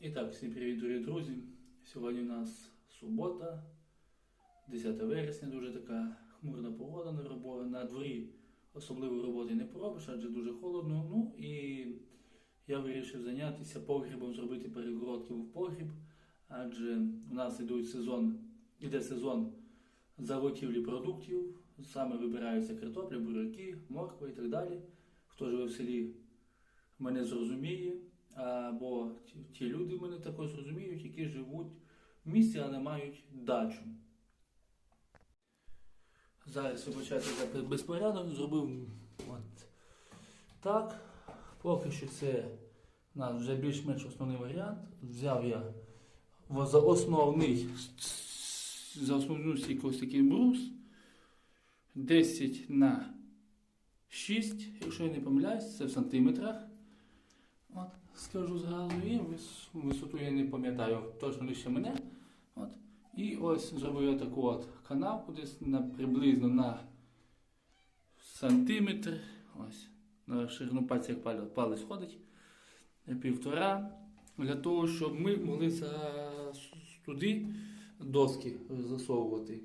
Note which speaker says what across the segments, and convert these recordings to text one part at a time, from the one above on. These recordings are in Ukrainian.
Speaker 1: І так, всім привіт, дорогі друзі. Сьогодні у нас субота, 10 вересня, дуже така хмурна погода на роботі. На дворі особливої роботи не поробиш, адже дуже холодно. Ну і я вирішив зайнятися погрібом, зробити перегородки в погріб, адже у нас ідуть сезон, іде сезон заготівлі продуктів, саме вибираються картопля, буряки, морква і так далі. Хто живе в селі, мене зрозуміє. Або ті, люди мене також розуміють, які живуть в місті, а не мають дачу. Зараз вибачайте за безпорядок, зробив от так. Поки що це у нас вже більш-менш основний варіант. Взяв я за основний за основну ось такий брус 10 на 6, якщо я не помиляюсь, це в сантиметрах. От, скажу зразу, і висоту я не пам'ятаю точно лише мене. От. І ось зробив я таку от канавку десь на, приблизно на сантиметр. Ось. На ширину пальця як палець, ходить. е, Півтора. Для того, щоб ми могли туди доски засовувати.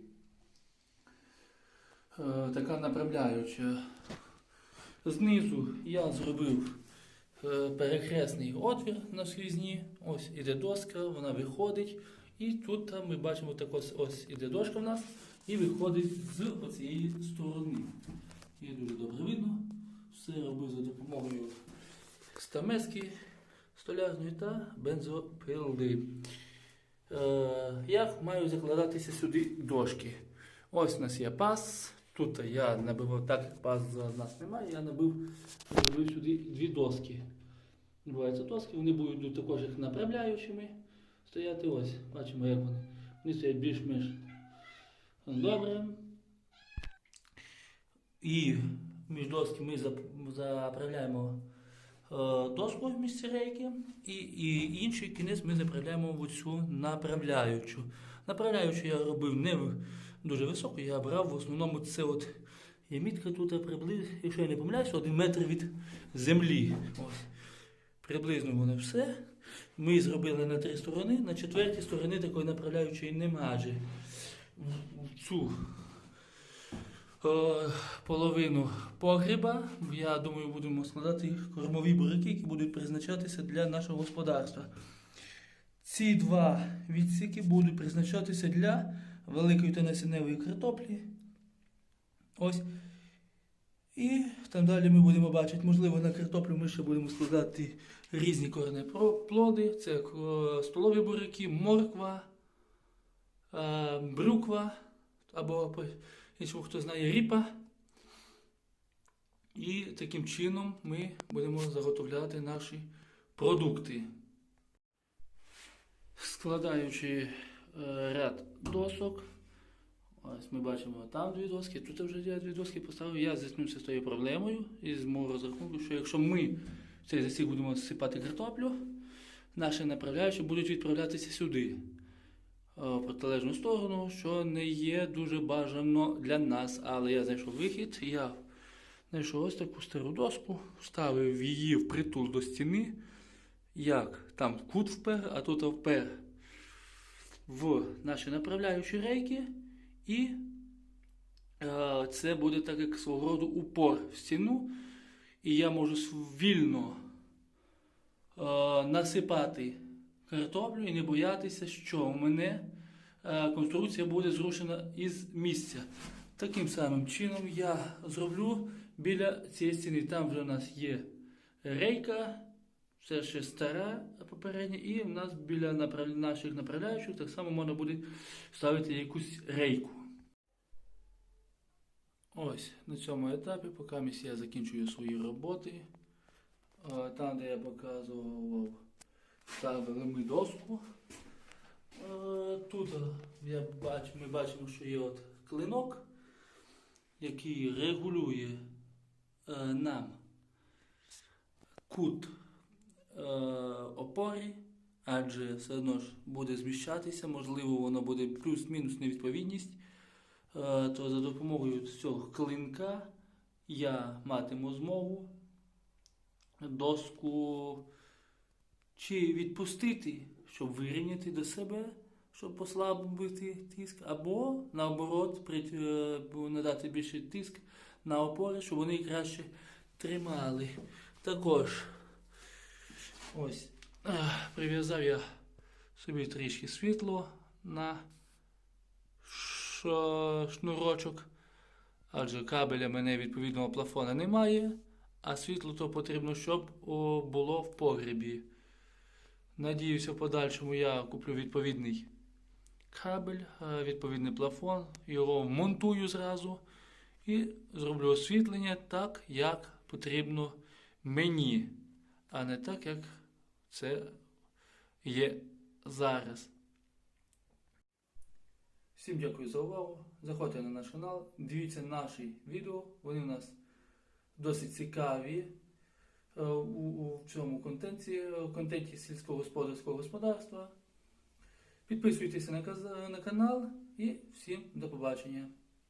Speaker 1: Е, така направляюча. Знизу я зробив перехресний отвір на слізні. Ось іде доска, вона виходить. І тут ми бачимо так ось, ось іде дошка в нас і виходить з оцієї сторони. Її дуже добре видно. Все робив за допомогою стамески столярної та бензопили. Е, як мають закладатися сюди дошки? Ось у нас є паз. Тут я набивав так, як паз у нас немає, я набив зробив сюди дві доски. Відбуваються доски, вони будуть також як направляючими стояти ось. Бачимо, як вони. Вони стоять більш-менш добре. І між доски ми заправляємо е, доску в місці рейки, і, і інший кінець ми заправляємо в оцю направляючу. Направляючу я робив не дуже високу, я брав в основному це от є мітка тут приблизно, якщо я не помиляюся, один метр від землі. Ось. Приблизно воно все. Ми зробили на три сторони, на четвертій сторони такої направляючої немає. Адже цю е, половину погріба, я думаю, будемо складати кормові буряки, які будуть призначатися для нашого господарства. Ці два відсіки будуть призначатися для великої та насінневої картоплі. Ось. І там далі ми будемо бачити, можливо, на картоплю ми ще будемо складати різні корені плоди. Це столові буряки, морква, е, брюква, або по хто знає, ріпа. І таким чином ми будемо заготовляти наші продукти. Складаючи е, ряд досок, ось ми бачимо там дві доски, тут вже я дві доски поставив. Я зіткнувся з тою проблемою і з мого розрахунку, що якщо ми в цей засік будемо сипати картоплю, наші направляючі будуть відправлятися сюди, е, в протилежну сторону, що не є дуже бажано для нас. Але я знайшов вихід, я знайшов ось таку стару доску, вставив її в притул до стіни, як там кут впер, а тут впер в наші направляючі рейки, і е, це буде так як свого роду упор в стіну, і я можу вільно е, насипати картоплю і не боятися, що у мене е, конструкція буде зрушена із місця. Таким самим чином я зроблю біля цієї стіни. Там вже у нас є рейка, це ще стара попередня, і в нас біля направ... наших направляючих так само можна буде ставити якусь рейку. Ось на цьому етапі, поки я закінчую свої роботи. Е, Там, де я показував, ставили ми доску. Е, Тут е, я бачу, ми бачимо, що є от клинок, який регулює нам кут е, опори, адже все одно ж буде зміщатися, можливо, воно буде плюс-мінус невідповідність. Е, то за допомогою цього клинка я матиму змогу доску чи відпустити, щоб вирівняти до себе, щоб послабити тиск, або наоборот е, надати більше тиск на опори, щоб вони краще тримали. Також ось е, прив'язав я собі трішки світло на шнурочок, адже кабеля мене відповідного плафона немає, а світло то потрібно, щоб було в погребі. Надіюся, в подальшому я куплю відповідний кабель, е, відповідний плафон, його вмонтую зразу і зроблю освітлення так, як потрібно мені, а не так, як це є зараз. Всім дякую за увагу. Заходьте на наш канал, дивіться наші відео. Вони у нас досить цікаві е, у, цьому контенті, е, контенті сільськогосподарського господарства. Підписуйтеся на канал і всім до побачення.